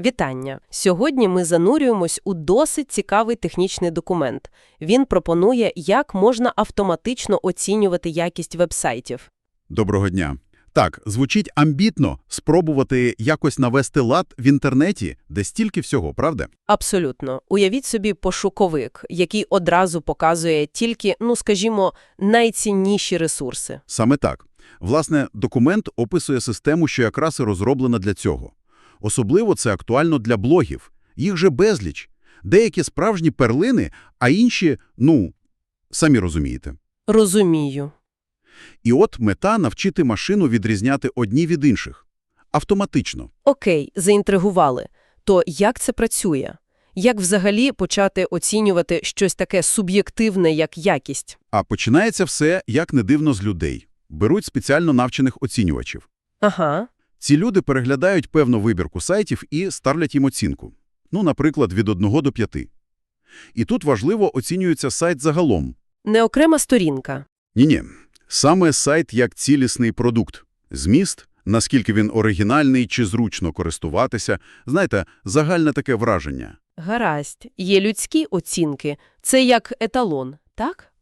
Вітання! Сьогодні ми занурюємось у досить цікавий технічний документ. Він пропонує, як можна автоматично оцінювати якість вебсайтів. Доброго дня. Так, звучить амбітно спробувати якось навести лад в інтернеті, де стільки всього, правда? Абсолютно. Уявіть собі пошуковик, який одразу показує тільки, ну скажімо, найцінніші ресурси. Саме так. Власне, документ описує систему, що якраз і розроблена для цього. Особливо це актуально для блогів. Їх же безліч. Деякі справжні перлини, а інші, ну, самі розумієте. Розумію. І от мета – навчити машину відрізняти одні від інших. Автоматично. Окей, заінтригували. То як це працює? Як взагалі почати оцінювати щось таке суб'єктивне, як якість? А починається все, як не дивно, з людей. Беруть спеціально навчених оцінювачів. Ага. Ці люди переглядають певну вибірку сайтів і ставлять їм оцінку. Ну, наприклад, від 1 до 5. І тут важливо оцінюється сайт загалом. Не окрема сторінка. Ні-ні, саме сайт як цілісний продукт. Зміст, наскільки він оригінальний чи зручно користуватися, знаєте, загальне таке враження. Гаразд, є людські оцінки. Це як еталон, так?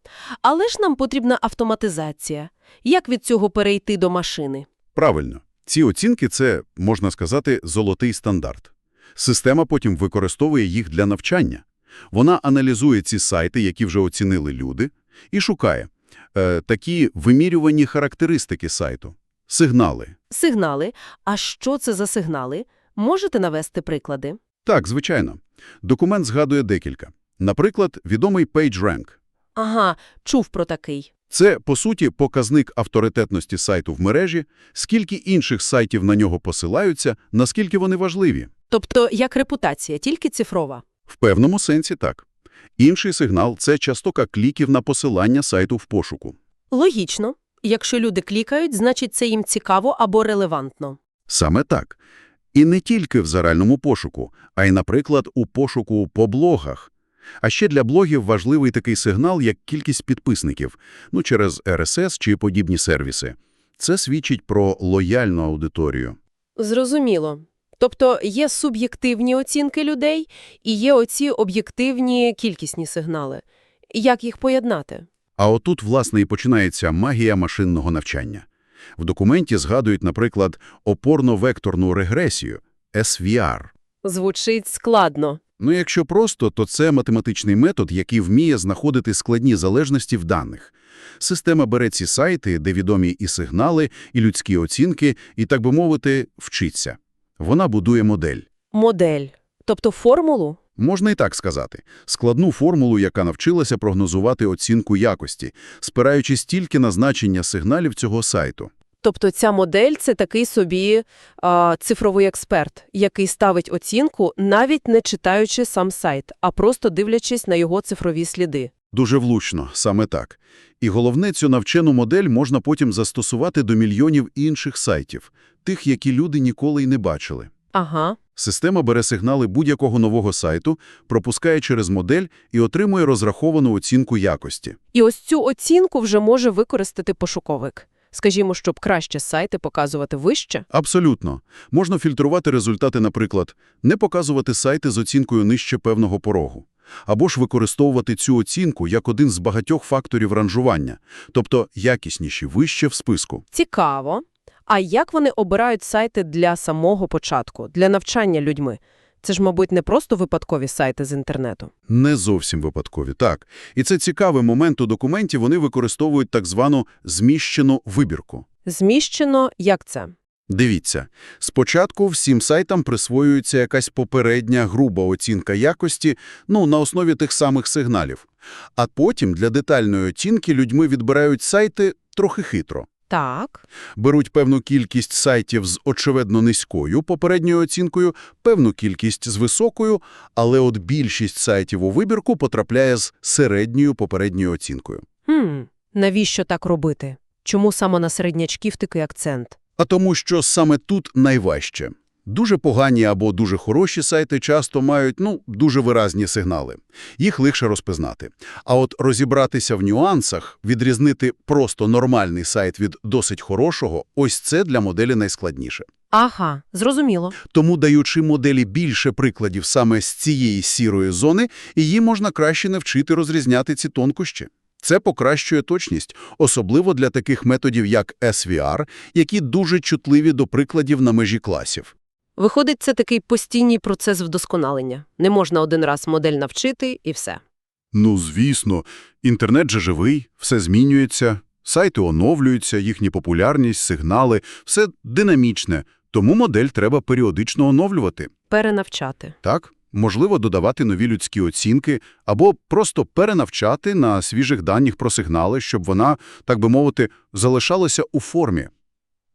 Але ж нам потрібна автоматизація. Як від цього перейти до машини? Правильно. Ці оцінки – це, можна сказати, золотий стандарт. Система потім використовує їх для навчання. Вона аналізує ці сайти, які вже оцінили люди, і шукає е, такі вимірювані характеристики сайту, сигнали. Сигнали. А що це за сигнали? Можете навести приклади? Так, звичайно. Документ згадує декілька. Наприклад, відомий PageRank. Ага, чув про такий. Це, по суті, показник авторитетності сайту в мережі, скільки інших сайтів на нього посилаються, наскільки вони важливі. Тобто, як репутація, тільки цифрова. В певному сенсі так. Інший сигнал – це частота кліків на посилання сайту в пошуку. Логічно. Якщо люди клікають, значить це їм цікаво або релевантно. Саме так. І не тільки в заральному пошуку, а й, наприклад, у пошуку по блогах. А ще для блогів важливий такий сигнал, як кількість підписників, ну, через RSS чи подібні сервіси. Це свідчить про лояльну аудиторію. Зрозуміло. Тобто є суб'єктивні оцінки людей і є оці об'єктивні кількісні сигнали. Як їх поєднати? А отут, власне, і починається магія машинного навчання. В документі згадують, наприклад, опорно-векторну регресію – SVR. Звучить складно. Ну, якщо просто, то це математичний метод, який вміє знаходити складні залежності в даних. Система бере ці сайти, де відомі і сигнали, і людські оцінки, і, так би мовити, вчиться. Вона будує модель. Модель. Тобто формулу? Можна і так сказати. Складну формулу, яка навчилася прогнозувати оцінку якості, спираючись тільки на значення сигналів цього сайту. Тобто ця модель – це такий собі а, цифровий експерт, який ставить оцінку, навіть не читаючи сам сайт, а просто дивлячись на його цифрові сліди. Дуже влучно, саме так. І головне, цю навчену модель можна потім застосувати до мільйонів інших сайтів, тих, які люди ніколи й не бачили. Ага. Система бере сигнали будь-якого нового сайту, пропускає через модель і отримує розраховану оцінку якості. І ось цю оцінку вже може використати пошуковик. Скажімо, щоб краще сайти показувати вище? Абсолютно. Можна фільтрувати результати, наприклад, не показувати сайти з оцінкою нижче певного порогу. Або ж використовувати цю оцінку як один з багатьох факторів ранжування, тобто якісніші вище в списку. Цікаво. А як вони обирають сайти для самого початку, для навчання людьми? Це ж, мабуть, не просто випадкові сайти з інтернету. Не зовсім випадкові, так. І це цікавий момент у документі, вони використовують так звану зміщену вибірку. Зміщено, як це? Дивіться, спочатку всім сайтам присвоюється якась попередня груба оцінка якості, ну, на основі тих самих сигналів. А потім для детальної оцінки людьми відбирають сайти трохи хитро. Так. Беруть певну кількість сайтів з очевидно низькою попередньою оцінкою, певну кількість з високою, але от більшість сайтів у вибірку потрапляє з середньою попередньою оцінкою. Хм, навіщо так робити? Чому саме на середнячків такий акцент? А тому, що саме тут найважче. Дуже погані або дуже хороші сайти часто мають, ну, дуже виразні сигнали. Їх легше розпізнати. А от розібратися в нюансах, відрізнити просто нормальний сайт від досить хорошого, ось це для моделі найскладніше. Ага, зрозуміло. Тому, даючи моделі більше прикладів саме з цієї сірої зони, її можна краще навчити розрізняти ці тонкощі. Це покращує точність, особливо для таких методів, як SVR, які дуже чутливі до прикладів на межі класів. Виходить, це такий постійний процес вдосконалення. Не можна один раз модель навчити і все. Ну, звісно, інтернет же живий, все змінюється, сайти оновлюються, їхні популярність, сигнали – все динамічне, тому модель треба періодично оновлювати. Перенавчати. Так, можливо додавати нові людські оцінки або просто перенавчати на свіжих даних про сигнали, щоб вона, так би мовити, залишалася у формі.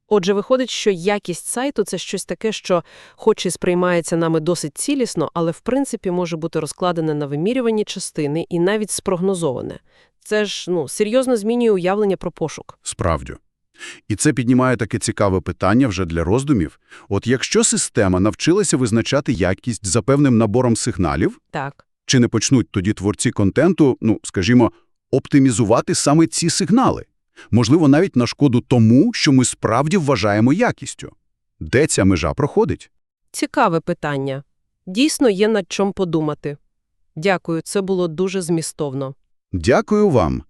Отже, виходить, що якість сайту – це щось таке, що хоч і сприймається нами досить цілісно, але в принципі може бути розкладене на вимірювані частини і навіть спрогнозоване. Це ж ну, серйозно змінює уявлення про пошук. Справді. І це піднімає таке цікаве питання вже для роздумів. От якщо система навчилася визначати якість за певним набором сигналів, Так. чи не почнуть тоді творці контенту, ну, скажімо, оптимізувати саме ці сигнали? Можливо, навіть на шкоду тому, що ми справді вважаємо якістю. Де ця межа проходить? Цікаве питання. Дійсно є над чим подумати. Дякую, це було дуже змістовно. Дякую вам.